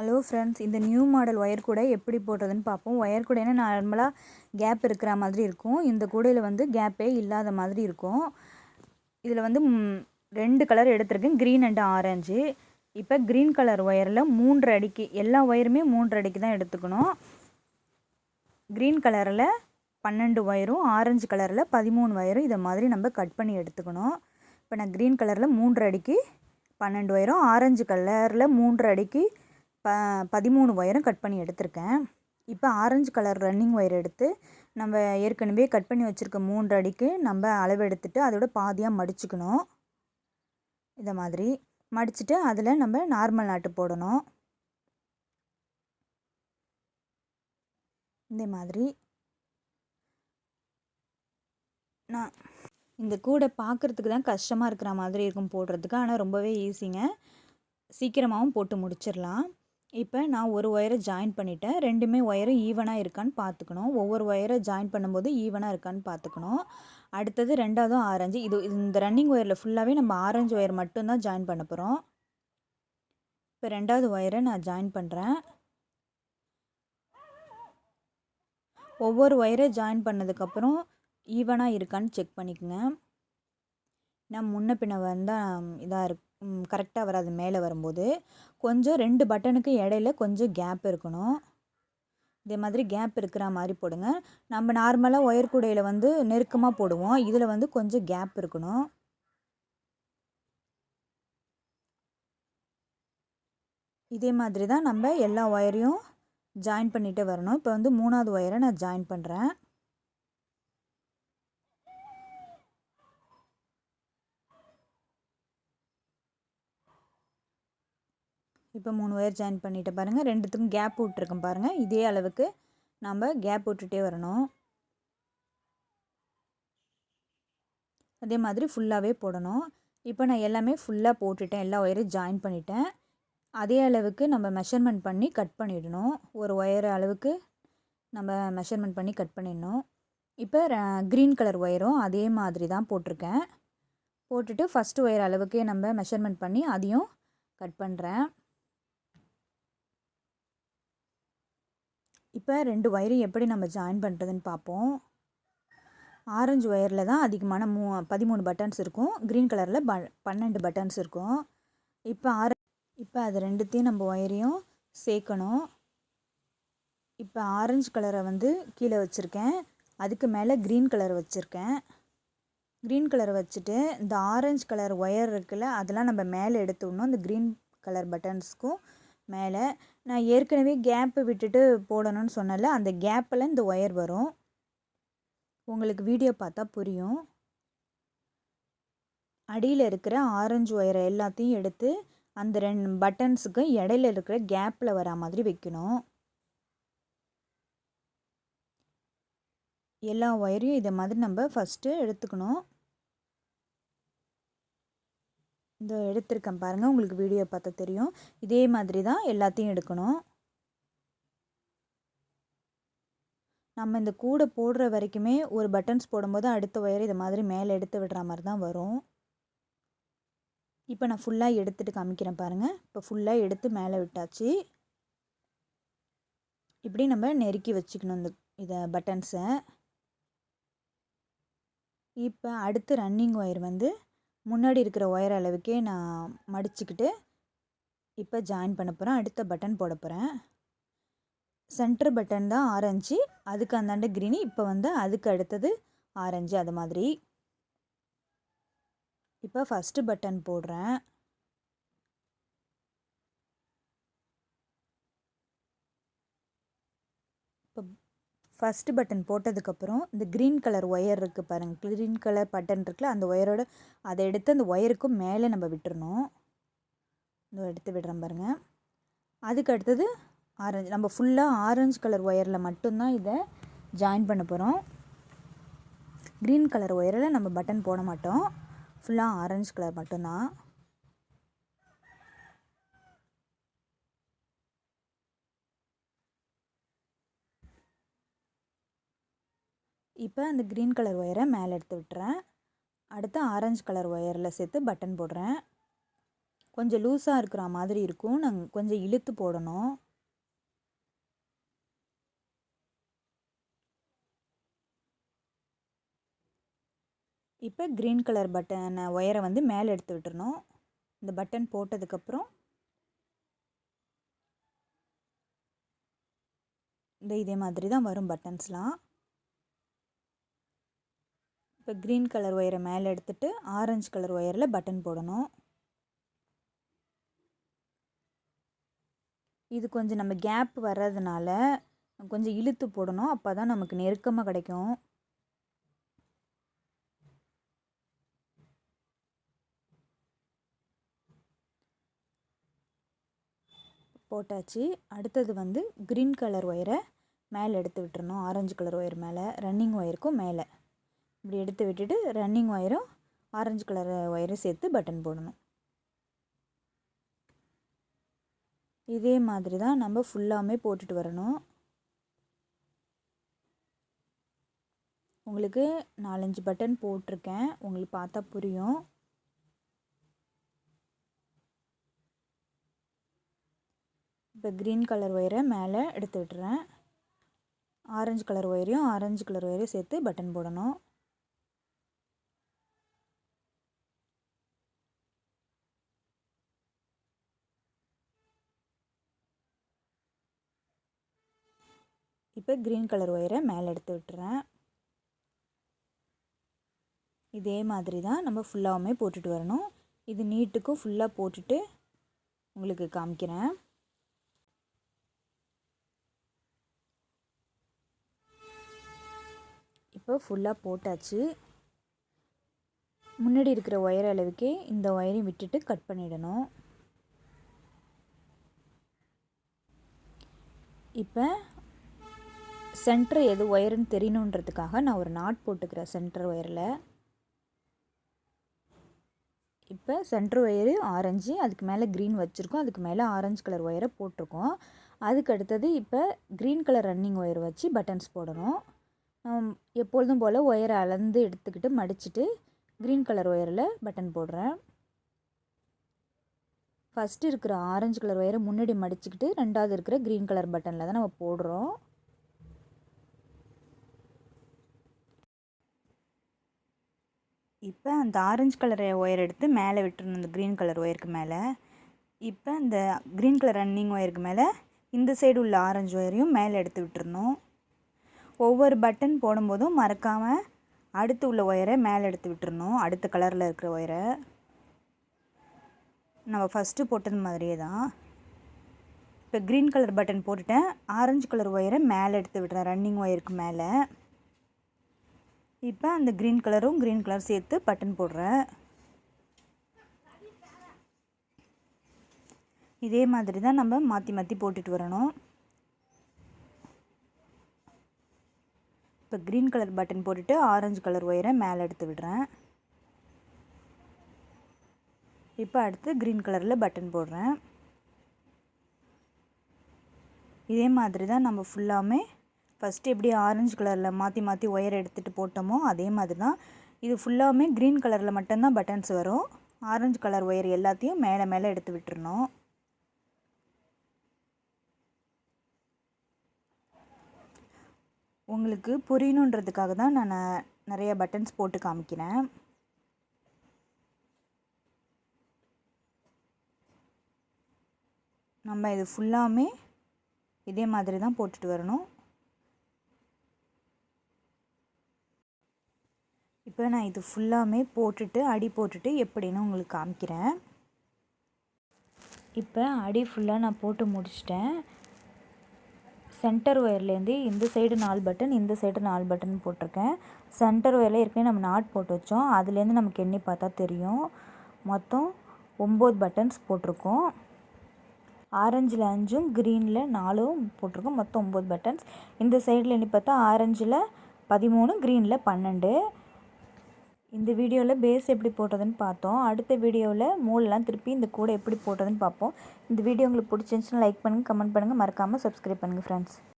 Hello friends இந்த new model wire கூடை எப்படி போடுறதுன்னு பார்ப்போம். ஒயர் கூடைனா நார்மலாக கேப் இருக்கிற மாதிரி இருக்கும். இந்த கூடையில் வந்து கேப்பே இல்லாத மாதிரி இருக்கும். இதில் வந்து ரெண்டு கலர் எடுத்திருக்கேன். க்ரீன் அண்ட் ஆரஞ்சு இப்போ க்ரீன் கலர் ஒயரில் மூன்று அடிக்கு எல்லா ஒயருமே மூன்று அடிக்கு தான் எடுத்துக்கணும். க்ரீன் கலரில் பன்னெண்டு ஒயரும் ஆரஞ்சு கலரில் பதிமூணு ஒயரும் இதை மாதிரி நம்ம கட் பண்ணி எடுத்துக்கணும். இப்போ நான் க்ரீன் கலரில் மூன்று அடிக்கு பன்னெண்டு ஒயரும் ஆரஞ்சு கலரில் மூன்று அடிக்கு ப பதிமூணு ஒயரும் கட் பண்ணி எடுத்திருக்கேன். இப்போ ஆரஞ்சு கலர் ரன்னிங் ஒயர் எடுத்து நம்ம ஏற்கனவே கட் பண்ணி வச்சுருக்க மூன்று அடிக்கு நம்ம அளவு எடுத்துட்டு அதோட பாதியாக மடிச்சுக்கணும். இதை மாதிரி மடிச்சுட்டு அதில் நம்ம நார்மல் நாட்டு போடணும். இந்த மாதிரி. நான் இந்த கூடை பார்க்குறதுக்கு தான் கஷ்டமாக இருக்கிற மாதிரி இருக்கும் போடுறதுக்கு. ஆனால் ரொம்பவே ஈஸிங்க சீக்கிரமாகவும் போட்டு முடிச்சிடலாம். இப்போ நான் ஒரு ஒயரை ஜாயின் பண்ணிட்டேன். ரெண்டுமே ஒயரும் ஈவனாக இருக்கான்னு பார்த்துக்கணும் ஒவ்வொரு ஒயரை ஜாயின் பண்ணும்போது ஈவனாக இருக்கான்னு பார்த்துக்கணும் அடுத்தது ரெண்டாவதும் ஆரஞ்சு. இது இந்த ரன்னிங் ஒயரில் ஃபுல்லாகவே நம்ம ஆரஞ்சு ஒயர் மட்டும்தான் ஜாயின் பண்ண போகிறோம் இப்போ ரெண்டாவது ஒயரை நான் ஜாயின் பண்ணுறேன் ஒவ்வொரு ஒயரை ஜாயின் பண்ணதுக்கப்புறம் ஈவனாக இருக்கான்னு செக் பண்ணிக்கோங்க. நான் முன்ன பின்ன வந்தால் இதாக இருக்கு. கரெக்டாக வராது மேலே வரும்போது. கொஞ்சம் ரெண்டு பட்டனுக்கு இடையில கொஞ்சம் கேப் இருக்கணும். இதே மாதிரி கேப் இருக்கிற மாதிரி போடுங்க. நம்ம நார்மலாக ஒயர் கூடையில் வந்து நெருக்கமாக போடுவோம். இதில் வந்து கொஞ்சம் கேப் இருக்கணும். இதே மாதிரி தான் நம்ம எல்லா ஒயரையும் ஜாயின் பண்ணிகிட்டே வரணும். இப்போ வந்து மூணாவது ஒயரை நான் ஜாயின் பண்ணுறேன் இப்போ மூணு ஒயர் ஜாயின் பண்ணிட்டு பாருங்கள் ரெண்டுத்துக்கும் கேப் விட்ருக்கோம் பாருங்கள் இதே அளவுக்கு நம்ம கேப் விட்டுட்டே வரணும். அதே மாதிரி ஃபுல்லாகவே போடணும். இப்போ நான் எல்லாமே ஃபுல்லாக போட்டுட்டேன். எல்லா ஒயரையும் ஜாயின் பண்ணிட்டேன். அதே அளவுக்கு நம்ம மெஷர்மெண்ட் பண்ணி கட் பண்ணிடணும். ஒரு ஒயர் அளவுக்கு நம்ம மெஷர்மெண்ட் பண்ணி கட் பண்ணிடணும். இப்போ க்ரீன் கலர் ஒயரும் அதே மாதிரி தான் போட்டிருக்கேன். போட்டுட்டு ஃபஸ்ட்டு ஒயர் அளவுக்கே நம்ம மெஷர்மெண்ட் பண்ணி அதையும் கட் பண்ணுறேன் இப்போ ரெண்டு ஒயரையும் எப்படி நம்ம ஜாயின் பண்ணுறதுன்னு பார்ப்போம் ஆரஞ்சு ஒயரில் தான் அதிகமான மூ பதிமூணு பட்டன்ஸ் இருக்கும். க்ரீன் கலரில் ப பன்னெண்டு பட்டன்ஸ் இருக்கும். இப்போ ஆர இப்போ அது ரெண்டுத்தையும் நம்ம ஒயரையும் சேர்க்கணும். இப்போ ஆரஞ்சு கலரை வந்து கீழே வச்சுருக்கேன். அதுக்கு மேலே க்ரீன் கலர் வச்சுருக்கேன். க்ரீன் கலர் வச்சுட்டு இந்த ஆரஞ்சு கலர் ஒயர் இருக்குல்ல அதெல்லாம் நம்ம மேலே எடுத்து விடணும். இந்த க்ரீன் கலர் பட்டன்ஸ்க்கும் மேலே. நான் ஏற்கனவே கேப்பு விட்டுட்டு போடணும்னு சொன்னல அந்த கேப்பில் இந்த ஒயர் வரும். உங்களுக்கு வீடியோ பார்த்தா புரியும். அடியில் இருக்கிற ஆரஞ்சு ஒயரை எல்லாத்தையும் எடுத்து அந்த ரெண்டு பட்டன்ஸுக்கு இடையில இருக்கிற கேப்பில் வரா மாதிரி வைக்கணும். எல்லா ஒயரையும் இதை மாதிரி நம்ம ஃபஸ்ட்டு எடுத்துக்கணும். இந்த எடுத்திருக்கேன் பாருங்கள் உங்களுக்கு வீடியோ பார்த்தா தெரியும். இதே மாதிரி தான் எல்லாத்தையும் எடுக்கணும். நம்ம இந்த கூடை போடுற வரைக்குமே ஒரு பட்டன்ஸ் போடும்போது அடுத்த ஒயர் இது மாதிரி மேலே எடுத்து விடுற மாதிரி தான் வரும். இப்போ நான் ஃபுல்லாக எடுத்துகிட்டு காமிக்கிறேன் பாருங்கள் இப்போ ஃபுல்லாக எடுத்து மேலே விட்டாச்சு. இப்படி நம்ம நெருக்கி வச்சுக்கணும் இந்த இதை பட்டன்ஸை இப்போ அடுத்து ரன்னிங் ஒயர் வந்து முன்னாடி இருக்கிற ஒயர் அளவுக்கே நான் மடிச்சுக்கிட்டு இப்போ ஜாயின் பண்ண போகிறேன் அடுத்த பட்டன் போட போகிறேன் சென்டர் பட்டன் தான் ஆரஞ்சு. அதுக்கு அந்தாண்ட க்ரீனி இப்போ வந்து அதுக்கு அடுத்தது ஆரஞ்சு அது மாதிரி. இப்போ ஃபஸ்ட்டு பட்டன் போடுறேன். இப்போ ஃபஸ்ட்டு பட்டன் போட்டதுக்கப்புறம் இந்த க்ரீன் கலர் ஒயர் இருக்குது பாருங்கள் க்ரீன் கலர் பட்டன் இருக்குல்ல அந்த ஒயரோட அதை எடுத்து அந்த ஒயருக்கும் மேலே நம்ம விட்டுறணும். இந்த எடுத்து விடுறோம் பாருங்கள் அதுக்கு அடுத்தது ஆரஞ்சு நம்ம ஃபுல்லாக ஆரஞ்சு கலர் ஒயரில் மட்டும்தான் இதை ஜாயின் பண்ண போகிறோம் க்ரீன் கலர் ஒயரில் நம்ம பட்டன் போட மாட்டோம். ஃபுல்லாக ஆரஞ்சு கலர் மட்டும்தான். இப்போ அந்த க்ரீன் கலர் ஒயரை மேலே எடுத்து விட்டுறேன். அடுத்து ஆரஞ்சு கலர் ஒயரில் சேர்த்து பட்டன் போடுறேன். கொஞ்சம் லூஸாக இருக்கிற மாதிரி இருக்கும். நாங்கள் கொஞ்சம் இழுத்து போடணும். இப்போ க்ரீன் கலர் பட்டன் ஒயரை வந்து மேலே எடுத்து விட்டுறணும். இந்த பட்டன் போட்டதுக்கப்புறம் இந்த இதே மாதிரி தான் வரும் பட்டன்ஸ்லாம் இப்போ க்ரீன் கலர் ஒயரை மேலே எடுத்துகிட்டு ஆரஞ்சு கலர் ஒயரில் பட்டன் போடணும். இது கொஞ்சம் நம்ம கேப் வர்றதுனால கொஞ்சம் இழுத்து போடணும். அப்போ தான் நமக்கு நெருக்கமாக கிடைக்கும். போட்டாச்சு. அடுத்தது வந்து க்ரீன் கலர் ஒயரை மேலே எடுத்து விட்டுறணும். ஆரஞ்சு கலர் ஒயர் மேலே ரன்னிங் ஒயருக்கும் மேலே. இப்படி எடுத்து விட்டுட்டு ரன்னிங் ஒயரும் ஆரஞ்சு கலர் ஒயரும் சேர்த்து பட்டன் போடணும். இதே மாதிரி தான் நம்ம ஃபுல்லாமே போட்டுட்டு வரணும். உங்களுக்கு நாலஞ்சு பட்டன் போட்டிருக்கேன். உங்களுக்கு பார்த்தா புரியும். இப்போ க்ரீன் கலர் ஒயரை மேலே எடுத்து விட்டுறேன். ஆரஞ்சு கலர் ஒயரையும் ஆரஞ்சு கலர் ஒயரையும் சேர்த்து பட்டன் போடணும். இப்போ க்ரீன் கலர் ஒயரை மேலே எடுத்து விட்டுறேன். இதே மாதிரி தான் நம்ம ஃபுல்லாகவுமே போட்டுட்டு வரணும். இது நீட்டுக்கும் ஃபுல்லாக போட்டுட்டு உங்களுக்கு காமிக்கிறேன். இப்போ ஃபுல்லாக போட்டாச்சு. முன்னாடி இருக்கிற ஒயர் அளவுக்கே இந்த ஒயரையும் விட்டுட்டு கட் பண்ணிடணும். இப்போ சென்டர் எது ஒயருன்னு தெரியணுன்றதுக்காக நான் ஒரு நாட் போட்டுக்கிறேன் சென்டர் ஒயரில். இப்போ சென்டர் ஒயரு ஆரஞ்சு அதுக்கு மேலே க்ரீன் வச்சுருக்கோம். அதுக்கு மேலே ஆரஞ்சு கலர் ஒயரை போட்டிருக்கோம். அதுக்கு அடுத்தது இப்போ க்ரீன் கலர் ரன்னிங் ஒயர் வச்சு பட்டன்ஸ் போடணும். எப்பொழுதும் போல் ஒயரை அளந்து எடுத்துக்கிட்டு மடிச்சுட்டு க்ரீன் கலர் ஒயரில் பட்டன் போடுறேன். ஃபஸ்ட்டு இருக்கிற ஆரஞ்சு கலர் ஒயரை முன்னாடி மடிச்சுக்கிட்டு ரெண்டாவது இருக்கிற க்ரீன் கலர் பட்டனில் தான் நம்ம போடுறோம். இப்போ அந்த ஆரஞ்சு கலர் ஒயர் எடுத்து மேலே விட்டுருணும் அந்த க்ரீன் கலர் ஒயருக்கு மேலே. இப்போ அந்த க்ரீன் கலர் ரன்னிங் ஒயருக்கு மேலே இந்த சைடு உள்ள ஆரஞ்சு ஒயரையும் மேலே எடுத்து விட்டுருணும் ஒவ்வொரு பட்டன் போடும்போதும் மறக்காமல் அடுத்து உள்ள ஒயரை மேலே எடுத்து விட்டுறணும் அடுத்த கலரில் இருக்கிற ஒயரை நம்ம ஃபஸ்ட்டு போட்டது மாதிரியே தான். இப்போ க்ரீன் கலர் பட்டன் போட்டுட்டேன் ஆரஞ்சு கலர் ஒயரை மேலே எடுத்து விடுறேன் ரன்னிங் ஒயருக்கு மேலே. இப்போ அந்த க்ரீன் கலரும் க்ரீன் கலர் சேர்த்து பட்டன் போடுறேன். இதே மாதிரி தான் நம்ம மாற்றி மாற்றி போட்டுட்டு வரணும். இப்போ க்ரீன் கலர் பட்டன் போட்டுட்டு ஆரஞ்சு கலர் ஒயரை மேலே எடுத்து விடுறேன். இப்போ அடுத்து க்ரீன் கலரில் பட்டன் போடுறேன். இதே மாதிரி தான் நம்ம ஃபுல்லாமே ஃபஸ்ட்டு எப்படி ஆரஞ்சு கலரில் மாற்றி மாற்றி ஒயர் எடுத்துகிட்டு போட்டோமோ அதே மாதிரி தான் இது ஃபுல்லாமே க்ரீன் கலரில் மட்டும்தான் பட்டன்ஸ் வரும். ஆரஞ்சு கலர் ஒயர் எல்லாத்தையும் மேலே மேலே எடுத்து விட்டுருணும் உங்களுக்கு புரியணுன்றதுக்காக தான் நான் நிறைய பட்டன்ஸ் போட்டு காமிக்கிறேன். நம்ம இது ஃபுல்லாமே இதே மாதிரி தான் போட்டுட்டு வரணும். இப்போ நான் இது ஃபுல்லாமே போட்டுட்டு அடி போட்டுட்டு எப்படின்னு உங்களுக்கு காமிக்கிறேன். இப்போ அடி ஃபுல்லாக நான் போட்டு முடிச்சிட்டேன். சென்டர் ஒயர்லேருந்து இந்த சைடு நாலு பட்டன் இந்த சைடு நாலு பட்டன் போட்டிருக்கேன். சென்டர் ஒயரில் ஏற்கனவே நம்ம நாட் போட்டு வச்சோம். அதுலேருந்து நமக்கு எண்ணி பார்த்தா தெரியும். மொத்தம் ஒம்பது பட்டன்ஸ் போட்டிருக்கோம். ஆரஞ்சில் அஞ்சும் க்ரீனில் நாலும் போட்டிருக்கோம். மொத்தம் ஒம்பது பட்டன்ஸ் இந்த சைடில் எண்ணி பார்த்தா ஆரஞ்சில் பதிமூணு க்ரீனில் பன்னெண்டு. இந்த வீடியோவில் பேஸ் எப்படி போட்டதுன்னு பார்த்தோம். அடுத்த வீடியோவில் மூலெலாம் திருப்பி இந்த கூடை எப்படி போட்டதுன்னு பார்ப்போம். இந்த வீடியோ உங்களுக்கு பிடிச்சிருந்துச்சுன்னா லைக் பண்ணுங்கள் கமெண்ட் பண்ணுங்கள் மறக்காமல் சப்ஸ்கிரைப் பண்ணுங்கள் ஃப்ரெண்ட்ஸ்